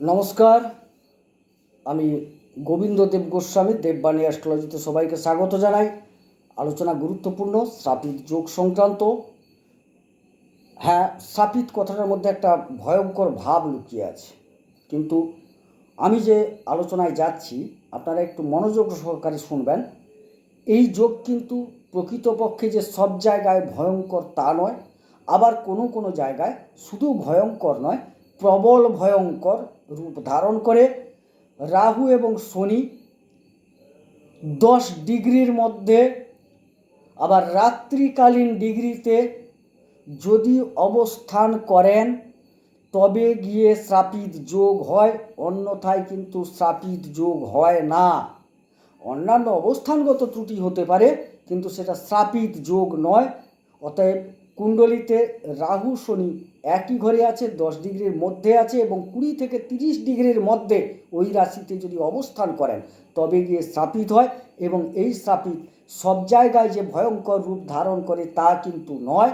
নমস্কার, আমি গোবিন্দ দেব গোস্বামী, দেববাণী অ্যাস্ট্রোলজিতে সবাইকে স্বাগত জানাই। আলোচনা গুরুত্বপূর্ণ শ্রাপিত যোগ সংক্রান্ত। হ্যাঁ শ্রাপিত কথাটার মধ্যে একটা ভয়ঙ্কর ভাব লুকিয়ে আছে। কিন্তু আমি যে আলোচনায় যাচ্ছি, আপনারা একটু মনোযোগ সহকারে শুনবেন। এই যোগ কিন্তু প্রকৃতপক্ষে যে সব জায়গায় ভয়ঙ্কর তা নয় আবার কোনো কোনো জায়গায় শুধু ভয়ঙ্কর নয়, প্রবল ভয়ঙ্কর রূপ ধারণ করে। রাহু এবং শনি দশ ডিগ্রির মধ্যে, আবার রাত্রিকালীন ডিগ্রিতে যদি অবস্থান করেন, তবে গিয়ে শ্রাপিত যোগ হয়, অন্যথায় কিন্তু শ্রাপিত যোগ হয় না। অন্যান্য অবস্থানগত ত্রুটি হতে পারে, কিন্তু সেটা শ্রাপিত যোগ নয়, অতএব কুণ্ডলিতে রাহু শনি একই ঘরে আছে, দশ ডিগ্রির মধ্যে আছে এবং কুড়ি থেকে তিরিশ ডিগ্রির মধ্যে ওই রাশিতে যদি অবস্থান করেন, তবে গিয়ে স্থাপিত হয় এবং এই স্থাপিত সব জায়গায় যে ভয়ঙ্কর রূপ ধারণ করে তা কিন্তু নয়।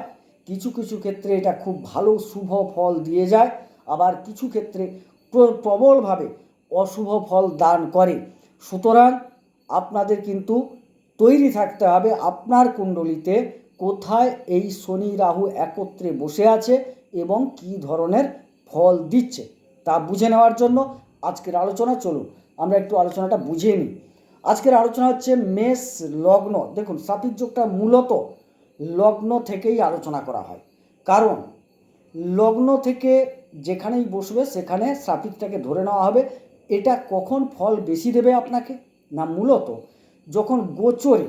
কিছু কিছু ক্ষেত্রে এটা খুব ভালো শুভ ফল দিয়ে যায়, আবার কিছু ক্ষেত্রে প্র- প্রবলভাবে অশুভ ফল দান করে। সুতরাং আপনাদের কিন্তু তৈরি থাকতে হবে আপনার কুণ্ডলিতে কোথায় এই শনি রাহু একত্রে বসে আছে এবং কী ধরনের ফল দিচ্ছে তা বুঝে নেওয়ার জন্য আজকের আলোচনা, চলুন আমরা একটু আলোচনাটা বুঝে নিই। আজকের আলোচনা হচ্ছে মেষ লগ্ন। দেখুন সাপিক যোগটা মূলত লগ্ন থেকেই আলোচনা করা হয়। কারণ লগ্ন থেকে যেখানেই বসবে সেখানে সাপিকটাকে ধরে নেওয়া হবে। এটা কখন ফল বেশি দেবে আপনাকে? না, মূলত যখন গোচরে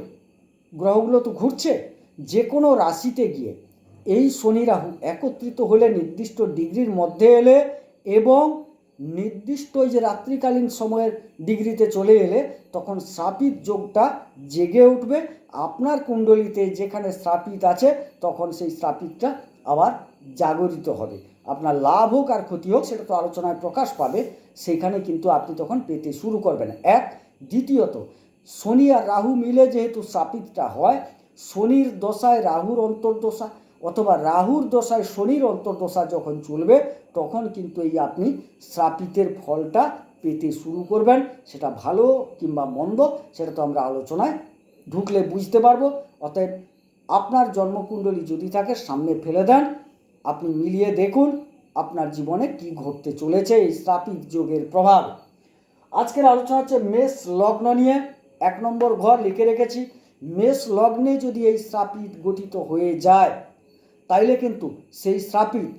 গ্রহগুলো তো ঘুরছে যে কোনো রাশিতে গিয়ে এই শনি রাহু একত্রিত হলে নির্দিষ্ট ডিগ্রির মধ্যে এলে এবং নির্দিষ্ট যে রাত্রিকালীন সময়ের ডিগ্রিতে চলে এলে তখন শ্রাপিত যোগটা জেগে উঠবে। আপনার কুণ্ডলিতে যেখানে শ্রাপিত আছে তখন সেই শ্রাপিতটা আবার জাগরিত হবে। আপনার লাভ হোক আর ক্ষতি হোক সেটা তো আলোচনায় প্রকাশ পাবে, সেখানে কিন্তু আপনি তখন পেতে শুরু করবেন। এক, দ্বিতীয়ত, শনি আর রাহু মিলে যেহেতু শ্রাপিতটা হয় শনির দশায় রাহুর অন্তর্দশা অথবা রাহুর দশায় শনির অন্তর্দশা যখন চলবে, তখন কিন্তু এই আপনি শ্রাপিতের ফলটা পেতে শুরু করবেন। সেটা ভালো কিংবা মন্দ, সেটা তো আমরা আলোচনায় ঢুকলে বুঝতে পারব। অতএব আপনার জন্মকুণ্ডলী যদি থাকে, সামনে ফেলে দেন। আপনি মিলিয়ে দেখুন আপনার জীবনে কি ঘটতে চলেছে এই শ্রাপিত যোগের প্রভাব। আজকের আলোচনা হচ্ছে মেষ লগ্ন নিয়ে। এক নম্বর ঘর লিখে রেখেছি। মেষ লগ্নে যদি এই শ্রাপিত গঠিত হয়ে যায়, তাইলে কিন্তু সেই শ্রাপিত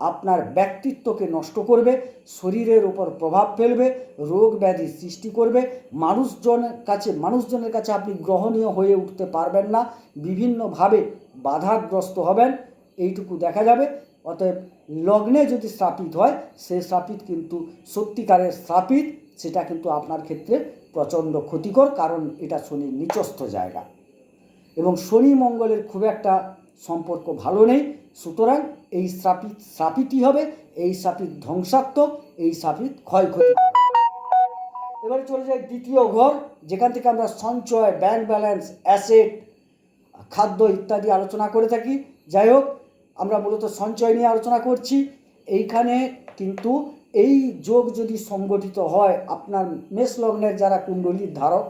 আপনার ব্যক্তিত্বকে নষ্ট করবে, শরীরের উপর প্রভাব ফেলবে, রোগ ব্যাধি সৃষ্টি করবে। মানুষজনের কাছে মানুষজনের কাছে আপনি গ্রহণীয় হয়ে উঠতে পারবেন না, বিভিন্নভাবে বাধাগ্রস্ত হবেন, এইটুকু দেখা যাবে। অতএব লগ্নে যদি শ্রাপিত হয় সেই শ্রাপিত কিন্তু সত্যিকারের শ্রাপিত, সেটা কিন্তু আপনার ক্ষেত্রে প্রচণ্ড ক্ষতিকর, কারণ এটা শনির নিচস্থ জায়গা। এবং শনি মঙ্গলের খুব একটা সম্পর্ক ভালো নেই, সুতরাং এই শ্রাপিত শ্রাপিতই হবে, এই শ্রাপিত ধ্বংসাত্মক, এই শ্রাপিত ক্ষয়ক্ষতি। এবারে চলে যাই দ্বিতীয় ঘর, যেখান থেকে আমরা সঞ্চয় ব্যাংক ব্যালেন্স অ্যাসেট খাদ্য ইত্যাদি আলোচনা করে থাকি। যাই হোক, আমরা মূলত সঞ্চয় নিয়ে আলোচনা করছি। এইখানে কিন্তু এই যোগ যদি সংগঠিত হয়, আপনার মেষ লগ্নের যারা কুণ্ডলীর ধারক,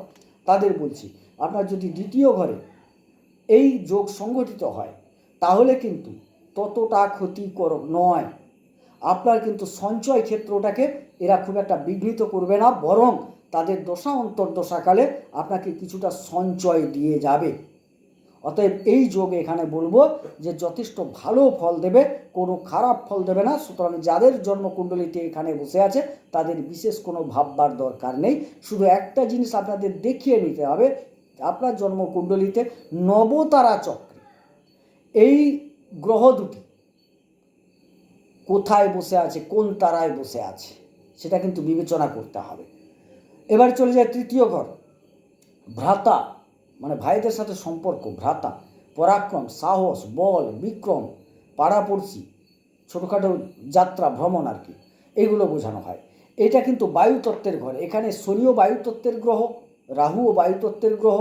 তাদের বলছি, আপনার যদি দ্বিতীয় ঘরে এই যোগ সংগঠিত হয়, তাহলে কিন্তু ততটা ক্ষতিকর নয়। আপনার কিন্তু সঞ্চয় ক্ষেত্রটাকে এরা খুব একটা বিঘ্নিত করবে না, বরং তাদের দশা অন্তর্দশাকালে আপনাকে কিছুটা সঞ্চয় দিয়ে যাবে। অতএব এই যোগ এখানে বলব যে যথেষ্ট ভালো ফল দেবে, কোনো খারাপ ফল দেবে না। সুতরাং যাদের জন্মকুণ্ডলিতে এখানে বসে আছে, তাদের বিশেষ কোনো ভাববার দরকার নেই। শুধু একটা জিনিস আপনাদের দেখিয়ে নিতে হবে, আপনার জন্মকুণ্ডলিতে নবতারা চক্রে, এই গ্রহ দুটি কোথায় বসে আছে, কোন তারায় বসে আছে, সেটা কিন্তু বিবেচনা করতে হবে। এবার চলে যায় তৃতীয় ঘর, ভ্রাতা। মানে ভাইদের সাথে সম্পর্ক, ভ্রাতা, পরাক্রম, সাহস, বল, বিক্রম, পাড়াপড়শি, ছোটোখাটো যাত্রা, ভ্রমণ আর কি, এগুলো বোঝানো হয়। এটা কিন্তু বায়ুতত্ত্বের ঘর। এখানে শনিও বায়ুতত্ত্বের গ্রহ, রাহুও বায়ুতত্ত্বের গ্রহ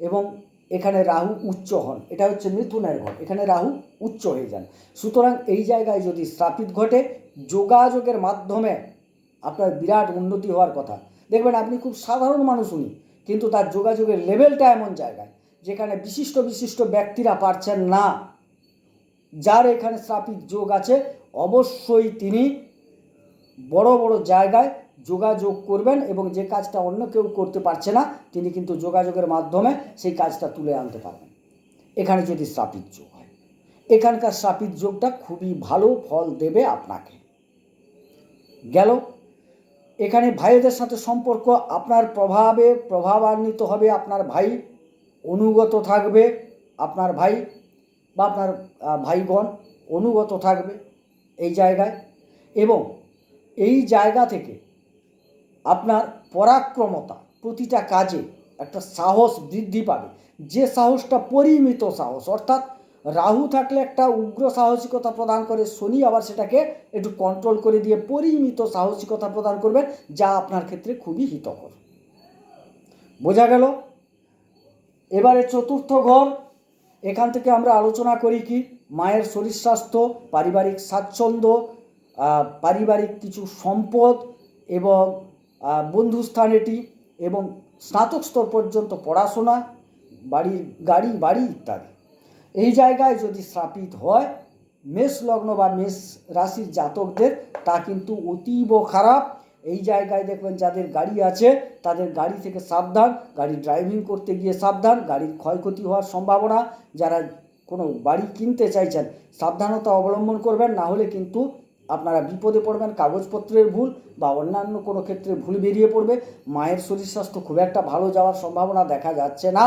এবং এখানে রাহু উচ্চ হন। এটা হচ্ছে মিথুনের ঘর। এখানে রাহু উচ্চ হয়ে যান। সুতরাং এই জায়গায় যদি স্থাপিত ঘটে, যোগাযোগের মাধ্যমে আপনার বিরাট উন্নতি হওয়ার কথা। দেখবেন আপনি খুব সাধারণ মানুষ উনি। কিন্তু তার যোগাযোগের লেভেলটা এমন জায়গায় যেখানে বিশিষ্ট বিশিষ্ট ব্যক্তিরা পারছেন না। যার এখানে স্থাপিত যোগ আছে, অবশ্যই তিনি বড় বড় জায়গায় যোগাযোগ করবেন এবং যে কাজটা অন্য কেউ করতে পারছে না, তিনি কিন্তু যোগাযোগের মাধ্যমে সেই কাজটা তুলে আনতে পারবেন। এখানে যদি স্থাপিত যোগ হয়, এখানকার স্থাপিত যোগটা খুবই ভালো ফল দেবে আপনাকে। গেল। এখানে ভাইদের সাথে সম্পর্ক, আপনার প্রভাবে প্রভাবান্বিত হবে, আপনার ভাই অনুগত থাকবে, আপনার ভাই বা আপনার ভাইগণ অনুগত থাকবে এই জায়গায়। এবং এই জায়গা থেকে আপনার পরাক্রমতা প্রতিটা কাজে একটা সাহস বৃদ্ধি পাবে। যে সাহসটা পরিমিত সাহস, অর্থাৎ রাহু থাকলে একটা উগ্র সাহসিকতা প্রদান করে, শনি আবার সেটাকে একটু কন্ট্রোল করে দিয়ে পরিমিত সাহসিকতা প্রদান করবেন, যা আপনার ক্ষেত্রে খুবই হিতকর। বোঝা গেল? এবারে চতুর্থ ঘর, এখান থেকে আমরা আলোচনা করি কি, মায়ের শরীর স্বাস্থ্য, পারিবারিক স্বাচ্ছন্দ্য পারিবারিক কিছু সম্পদ এবং বন্ধুস্থান এটি এবং স্নাতক স্তর পর্যন্ত পড়াশোনা বাড়ি গাড়ি, বাড়ি ইত্যাদি। এই জায়গায় যদি স্থাপিত হয়, মেষ লগ্ন বা মেষ রাশির জাতকদের, তা কিন্তু অতীব খারাপ। এই জায়গায় দেখবেন যাদের গাড়ি আছে, তাদের গাড়ি থেকে সাবধান, গাড়ি ড্রাইভিং করতে গিয়ে সাবধান, গাড়ির ক্ষয়ক্ষতি হওয়ার সম্ভাবনা। যারা কোনো বাড়ি কিনতে চাইছেন, সাবধানতা অবলম্বন করবেন, না হলে কিন্তু আপনারা বিপদে পড়বেন, কাগজপত্রের ভুল বা অন্যান্য কোনো ক্ষেত্রে ভুল বেরিয়ে পড়বে। মায়ের শরীর স্বাস্থ্য খুব একটা ভালো যাওয়ার সম্ভাবনা দেখা যাচ্ছে না।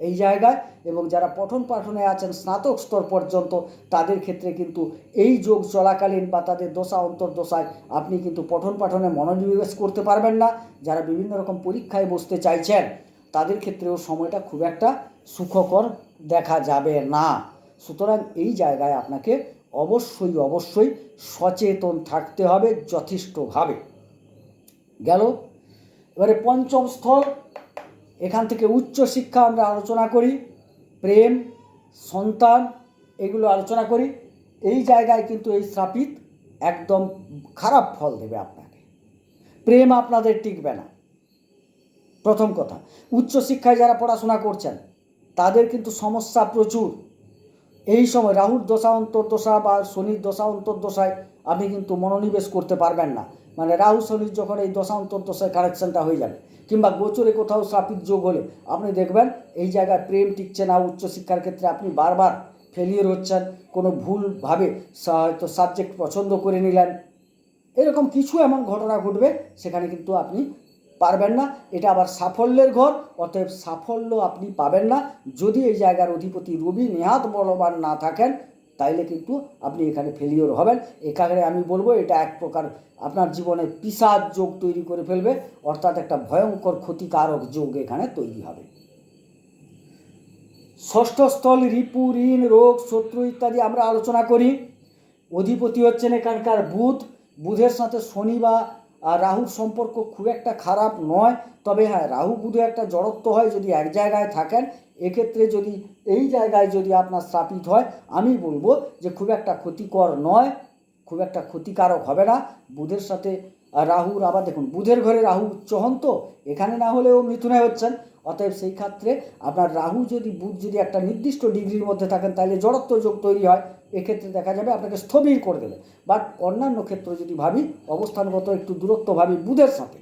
এই জায়গায় এবং যারা পঠন পাঠনে আছেন, স্নাতক স্তর পর্যন্ত, তাদের ক্ষেত্রে কিন্তু এই যোগ চলাকালীন বা তাদের দশা, অন্তর্দশায় আপনি কিন্তু পঠন পাঠনে মনোনিবেশ করতে পারবেন না। যারা বিভিন্ন রকম পরীক্ষায় বসতে চাইছেন, তাদের ক্ষেত্রেও সময়টা খুব একটা সুখকর দেখা যাবে না। সুতরাং এই জায়গায় আপনাকে অবশ্যই অবশ্যই সচেতন থাকতে হবে যথেষ্টভাবে। গেল। এবারে পঞ্চম স্থল এখান থেকে উচ্চ শিক্ষা আমরা আলোচনা করি, প্রেম, সন্তান, এগুলো আলোচনা করি। এই জায়গায় কিন্তু এই শ্রাপিত একদম খারাপ ফল দেবে আপনাকে। প্রেম আপনাদের টিকবে না। প্রথম কথা উচ্চশিক্ষায় যারা পড়াশোনা করছেন, তাদের কিন্তু সমস্যা প্রচুর। এই সময় রাহুর দশা, অন্তর্দশা বা শনির দশা, অন্তর্দশায় আপনি কিন্তু মনোনিবেশ করতে পারবেন না। মানে রাহু শনির যখন এই দশা অন্তর্দশায় কানেকশনটা হয়ে যাবে, কিংবা গোচরে কোথাও শ্রাপিত যোগ হলে, আপনি দেখবেন এই জায়গায় প্রেম টিকছে না উচ্চশিক্ষার ক্ষেত্রে আপনি বারবার ফেলিয়ার হচ্ছেন, কোনো ভুলভাবে হয়তো সাবজেক্ট পছন্দ করে নিলেন। এরকম কিছু এমন ঘটনা ঘটবে, সেখানে কিন্তু আপনি পারবেন না। এটা আবার সাফল্যের ঘর, অতএব সাফল্য আপনি পাবেন না। যদি এই জায়গার অধিপতি রবি নেহাত বলবান না থাকেন তাইলে কিন্তু আপনি এখানে ফেলিওর হবেন। এখানে আমি বলব, এটা এক প্রকার আপনার জীবনে পিসাদ যোগ তৈরি করে ফেলবে, অর্থাৎ একটা ভয়ঙ্কর ক্ষতিকারক যোগ এখানে তৈরি হবে। ষষ্ঠ স্থল, রিপু, ঋণ, রোগ, শত্রু ইত্যাদি আমরা আলোচনা করি। অধিপতি হচ্ছেন এখানকার বুধ। বুধের সাথে শনি বা রাহুর সম্পর্ক খুব একটা খারাপ নয়। তবে হ্যাঁ রাহু বুধে একটা জড়ত্ব হয় যদি এক জায়গায় থাকেন, এক্ষেত্রে যদি এই জায়গায় যদি আপনার স্থাপিত হয়, আমি বলব যে খুব একটা ক্ষতিকর নয়, খুব একটা ক্ষতিকারক হবে না। বুধের সাথে, রাহুর আবার দেখুন, বুধের ঘরে রাহু উচ্চ হন তো এখানে না হলেও মিথুনে হচ্ছেন। অতএব সেই ক্ষেত্রে আপনার রাহু যদি, বুধ যদি একটা নির্দিষ্ট ডিগ্রির মধ্যে থাকেন, তাহলে জড়ত্ব যোগ তৈরি হয়। এক্ষেত্রে দেখা যাবে আপনাকে স্থবির করে দেবে। বাট অন্যান্য ক্ষেত্রে যদি ভাবি, অবস্থানগত একটু দূরত্ব ভাবি বুধের সাথে,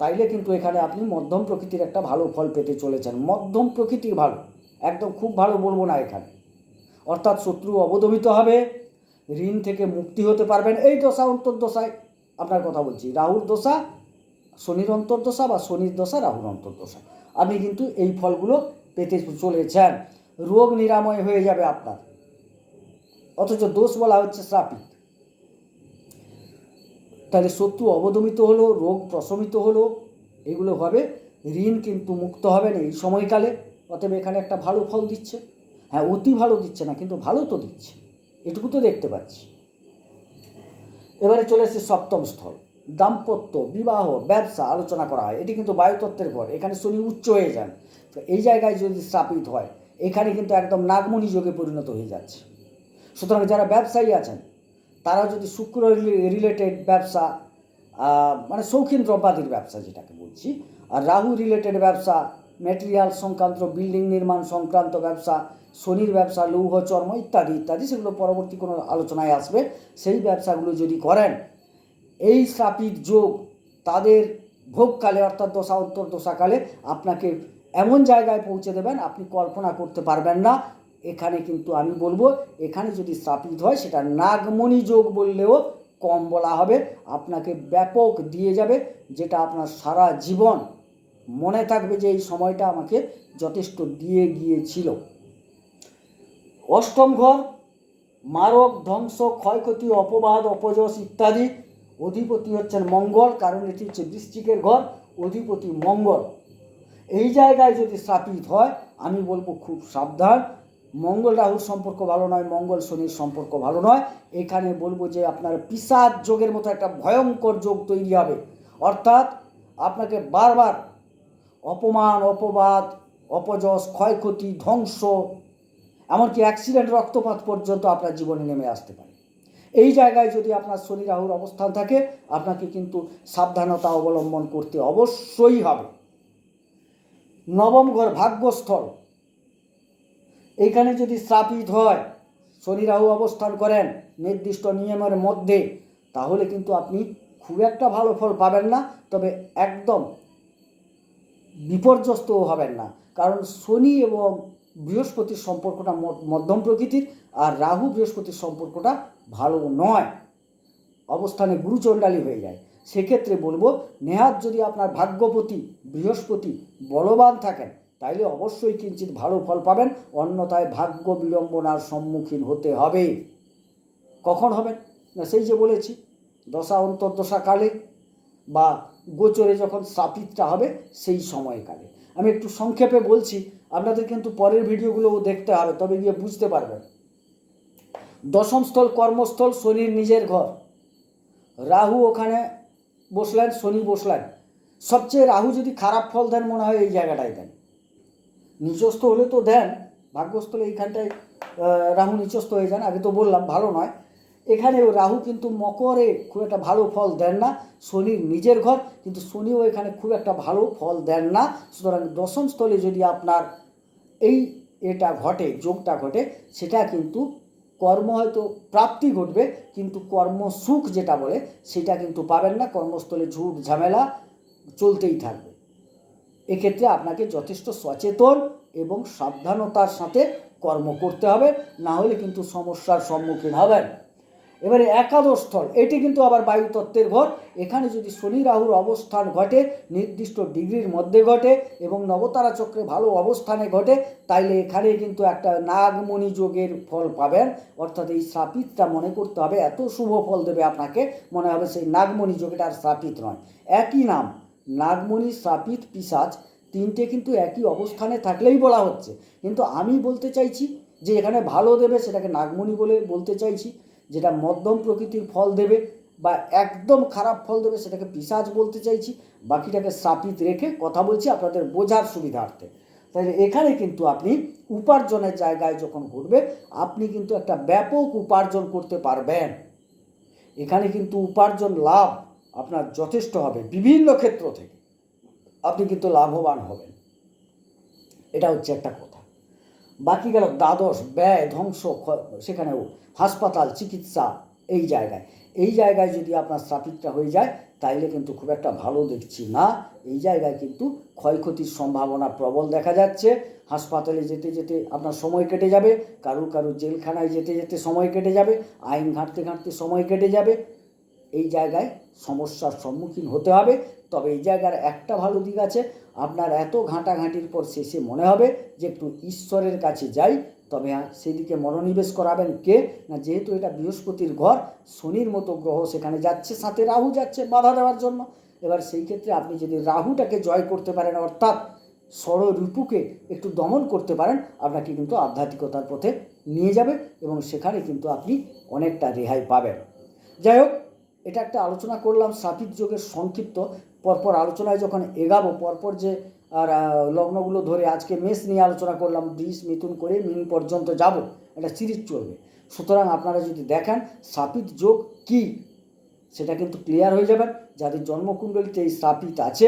তাইলে কিন্তু এখানে আপনি মধ্যম প্রকৃতির একটা ভালো ফল পেতে চলেছেন। মধ্যম প্রকৃতির ভালো, একদম খুব ভালো বলব না এখানে। অর্থাৎ শত্রু অবদমিত হবে, ঋণ থেকে মুক্তি হতে পারবেন। এই দশা, অন্তর্দশায় আপনার কথা বলছি। রাহুর দশা শনির অন্তর্দশা বা শনির দশা, রাহুর অন্তর্দশা। আপনি কিন্তু এই ফলগুলো পেতে চলেছেন। রোগ নিরাময় হয়ে যাবে আপনার। অথচ দোষ বলা হচ্ছে শ্রাপিত। তাহলে শত্রু অবদমিত হলো, রোগ প্রশমিত হলো, এগুলো হবে, ঋণ কিন্তু মুক্ত হবে না এই সময়কালে। অতএব এখানে একটা ভালো ফল দিচ্ছে। হ্যাঁ অতি ভালো দিচ্ছে না, কিন্তু ভালো তো দিচ্ছে। এটুকু তো দেখতে পাচ্ছি। এবারে চলে এসেছে সপ্তম স্থল। দাম্পত্য, বিবাহ, ব্যবসা আলোচনা করা হয়। এটি কিন্তু বায়ুতত্ত্বের ঘর এখানে শনি উচ্চ হয়ে যান। তো এই জায়গায় যদি স্থাপিত হয়, এখানে কিন্তু একদম নাগমণি যোগে পরিণত হয়ে যাচ্ছে। সুতরাং যারা ব্যবসায়ী আছেন, তারা যদি শুক্র রিলেটেড ব্যবসা মানে শৌখিন দ্রব্যাদির ব্যবসা যেটাকে বলছি, আর রাহু রিলেটেড ব্যবসা ম্যাটেরিয়াল সংক্রান্ত বিল্ডিং নির্মাণ সংক্রান্ত ব্যবসা, শনির ব্যবসা, লৌহ, চর্ম ইত্যাদি ইত্যাদি, সেগুলো পরবর্তী কোনো আলোচনায় আসবে। সেই ব্যবসাগুলো যদি করেন এই স্থাপিত যোগ তাদের ভোগকালে অর্থাৎ দশা, উত্তর দশাকালে আপনাকে এমন জায়গায় পৌঁছে দেবেন, আপনি কল্পনা করতে পারবেন না। এখানে কিন্তু আমি বলব, এখানে যদি স্থাপিত হয়, সেটা নাগমণি যোগ বললেও কম বলা হবে। আপনাকে ব্যাপক দিয়ে যাবে, যেটা আপনার সারা জীবন মনে থাকবে যে এই সময়টা আমাকে যথেষ্ট দিয়ে গিয়েছিল। অষ্টম ঘর, মারক, ধ্বংস, ক্ষয়ক্ষতি, অপবাদ, অপযশ ইত্যাদি অধিপতি হচ্ছেন মঙ্গল, কারণ এটি হচ্ছে বৃশ্চিকের ঘর, অধিপতি মঙ্গল। এই জায়গায় যদি স্থাপিত হয়, আমি বলব খুব সাবধান। মঙ্গল রাহুর সম্পর্ক ভালো নয়, মঙ্গল শনির সম্পর্ক ভালো নয়। এখানে বলব যে আপনার পিসাদ যোগের মতো একটা ভয়ঙ্কর যোগ তৈরি হবে। অর্থাৎ আপনাকে বারবার অপমান, অপবাদ, অপযশ, ক্ষয়ক্ষতি, ধ্বংস, এমনকি অ্যাক্সিডেন্ট, রক্তপাত পর্যন্ত আপনার জীবনে নেমে আসতে পারে। এই জায়গায় যদি আপনার শনি রাহুর অবস্থান থাকে, আপনাকে কিন্তু সাবধানতা অবলম্বন করতে অবশ্যই হবে। নবম ঘর ভাগ্যস্থল। এইখানে যদি স্থাপিত হয়, শনি রাহু অবস্থান করেন নির্দিষ্ট নিয়মের মধ্যে, তাহলে কিন্তু আপনি খুব একটা ভালো ফল পাবেন না, তবে একদম বিপর্যস্তও হবেন না। কারণ শনি এবং বৃহস্পতির সম্পর্কটা মধ্যম প্রকৃতির, আর রাহু বৃহস্পতির সম্পর্কটা ভালো নয়। অবস্থানে গুরুচণ্ডালী হয়ে যায়। সেক্ষেত্রে বলব, নেহাত যদি আপনার ভাগ্যপতি, বৃহস্পতি বলবান থাকেন, তাইলে অবশ্যই কিঞ্চিত ভালো ফল পাবেন। অন্যথায় ভাগ্য বিড়ম্বনার সম্মুখীন হতে হবে। কখন হবেন? না, সেই যে বলেছি, দশা অন্তর্দশা কালে বা গোচরে যখন স্থাপিতটা হবে, সেই সময়কালে। আমি একটু সংক্ষেপে বলছি, আপনাদের কিন্তু পরের ভিডিওগুলোও দেখতে হবে, তবে গিয়ে বুঝতে পারবেন। দশম স্থল কর্মস্থল শনির নিজের ঘর। রাহু ওখানে বসলেন, শনি বসলেন। সবচেয়ে রাহু যদি খারাপ ফল দেন মনে হয় এই জায়গাটায় দেন। নিচস্থ হলে তো দেন, ভাগ্যস্থলে এইখানটায় রাহু নিচস্থ হয়ে যান। আগে তো বললাম, ভালো নয়। এখানে রাহু কিন্তু মকরে খুব একটা ভালো ফল দেন না। শনির নিজের ঘর, কিন্তু শনিও এখানে খুব একটা ভালো ফল দেন না। সুতরাং দশম স্থলে যদি আপনার এই এটা ঘটে, যোগটা ঘটে, সেটা কিন্তু কর্ম হয়তো প্রাপ্তি ঘটবে, কিন্তু কর্ম সুখ যেটা বলে, সেটা কিন্তু পাবেন না। কর্মস্থলে ঝুট ঝামেলা চলতেই থাকবে। এক্ষেত্রে আপনাকে যথেষ্ট সচেতন এবং সাবধানতার সাথে কর্ম করতে হবে, না হলে কিন্তু সমস্যার সম্মুখীন হবেন। এবারে একাদশ স্থল, এটি কিন্তু আবার বায়ুতত্ত্বের ঘর এখানে যদি শনি রাহুর অবস্থান ঘটে, নির্দিষ্ট ডিগ্রির মধ্যে ঘটে এবং নবতারা চক্রে ভালো অবস্থানে ঘটে, তাইলে এখানে কিন্তু একটা নাগমণি যোগের ফল পাবেন। অর্থাৎ এই শ্রাপিতটা মনে করতে হবে, এত শুভ ফল দেবে আপনাকে, মনে হবে সেই নাগমণি যোগটা আর শ্রাপিত নয়। একই নাম, নাগমণি, শ্রাপিত, পিসাচ, তিনটে কিন্তু একই অবস্থানে থাকলেই বলা হচ্ছে। কিন্তু আমি বলতে চাইছি যে এখানে ভালো দেবে সেটাকে নাগমণি বলে বলতে চাইছি। যেটা মধ্যম প্রকৃতির ফল দেবে বা একদম খারাপ ফল দেবে সেটাকে পিসাজ বলতে চাইছি। বাকিটাকে শ্রাপিত রেখে কথা বলছি আপনাদের বোঝার সুবিধার্থে। তাহলে এখানে কিন্তু আপনি উপার্জনের জায়গায় যখন ঘুরবে, আপনি কিন্তু একটা ব্যাপক উপার্জন করতে পারবেন। এখানে কিন্তু উপার্জন লাভ আপনার যথেষ্ট হবে বিভিন্ন ক্ষেত্র থেকে। আপনি কিন্তু লাভবান হবেন। এটা হচ্ছে একটা কথা। বাকি গেল দ্বাদশ, ব্যয়, ধ্বংস সেখানেও হাসপাতাল, চিকিৎসা এই জায়গায়। এই জায়গায় যদি আপনার স্থাপিতটা হয়ে যায়, তাইলে কিন্তু খুব একটা ভালো দেখছি না। এই জায়গায় কিন্তু ক্ষয়ক্ষতির সম্ভাবনা প্রবল দেখা যাচ্ছে। হাসপাতালে যেতে যেতে আপনার সময় কেটে যাবে, কারুর কারুর জেলখানায় যেতে যেতে সময় কেটে যাবে, আইন ঘাঁটতে ঘাঁটতে সময় কেটে যাবে। এই জায়গায় সমস্যার সম্মুখীন হতে হবে। তবে এই জায়গার একটা ভালো দিক আছে আপনার এত ঘাঁটাঘাঁটির পর শেষে মনে হবে যে একটু ঈশ্বরের কাছে যাই, তবে হ্যাঁ সেদিকে মনোনিবেশ করাবেন কে? না, যেহেতু এটা বৃহস্পতির ঘর, শনির মতো গ্রহ সেখানে যাচ্ছে, সাথে রাহু যাচ্ছে বাধা দেওয়ার জন্য। এবার সেই ক্ষেত্রে আপনি যদি রাহুটাকে জয় করতে পারেন, অর্থাৎ ষড়রিপুকে একটু দমন করতে পারেন, আপনাকে কিন্তু আধ্যাত্মিকতার পথে নিয়ে যাবে এবং সেখানে কিন্তু আপনি অনেকটা রেহাই পাবেন। যাই হোক, এটা একটা আলোচনা করলাম সাপিত যোগের সংক্ষিপ্ত। পরপর আলোচনায় যখন এগাবো, পরপর যে, আর লগ্নগুলো ধরে আজকে মেষ নিয়ে আলোচনা করলাম, বৃষ, মিথুন করে মিন পর্যন্ত যাব এটা সিরিজ চলবে। সুতরাং আপনারা যদি দেখেন সাপিত যোগ কী? সেটা কিন্তু ক্লিয়ার হয়ে যাবেন যাদের জন্মকুণ্ডলিতে এই শ্রাপিত আছে,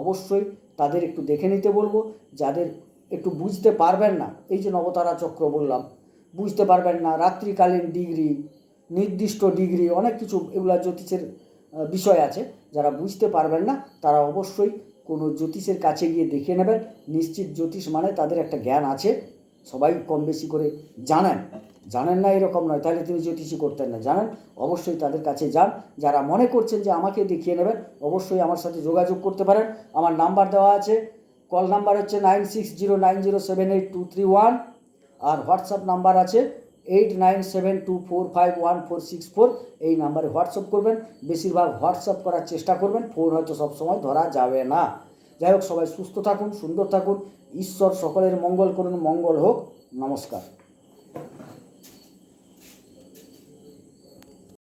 অবশ্যই তাদের একটু দেখে নিতে বলব। যাদের একটু বুঝতে পারবেন না, এই যে নবতারা চক্র বললাম, বুঝতে পারবেন না, রাত্রিকালীন ডিগ্রি নির্দিষ্ট ডিগ্রি অনেক কিছু এগুলা জ্যোতিষের বিষয় আছে। যারা বুঝতে পারবেন না, তারা অবশ্যই কোনো জ্যোতিষের কাছে গিয়ে দেখে নেবেন। নিশ্চিত জ্যোতিষ মানে তাদের একটা জ্ঞান আছে। সবাই কম বেশি করে জানেন। জানেন না এরকম নয়, তাহলে তিনি জ্যোতিষী করতেন না। জানেন? অবশ্যই তাদের কাছে যান। যারা মনে করছেন যে আমাকে দেখিয়ে নেবেন, অবশ্যই আমার সাথে যোগাযোগ করতে পারেন। আমার নাম্বার দেওয়া আছে। কল নাম্বার হচ্ছে nine six zero nine zero seven eight two three one. আর হোয়াটসঅ্যাপ নাম্বার আছে eight nine seven two four five one four six four এই নাম্বারে হোয়াটসঅ্যাপ করবেন। বেশিরভাগ হোয়াটসঅ্যাপ করার চেষ্টা করবেন, ফোন হয়তো সবসময় ধরা যাবে না। যাই হোক, সবাই সুস্থ থাকুন, সুন্দর থাকুন। ঈশ্বর সকলের মঙ্গল করুন, মঙ্গল হোক। নমস্কার।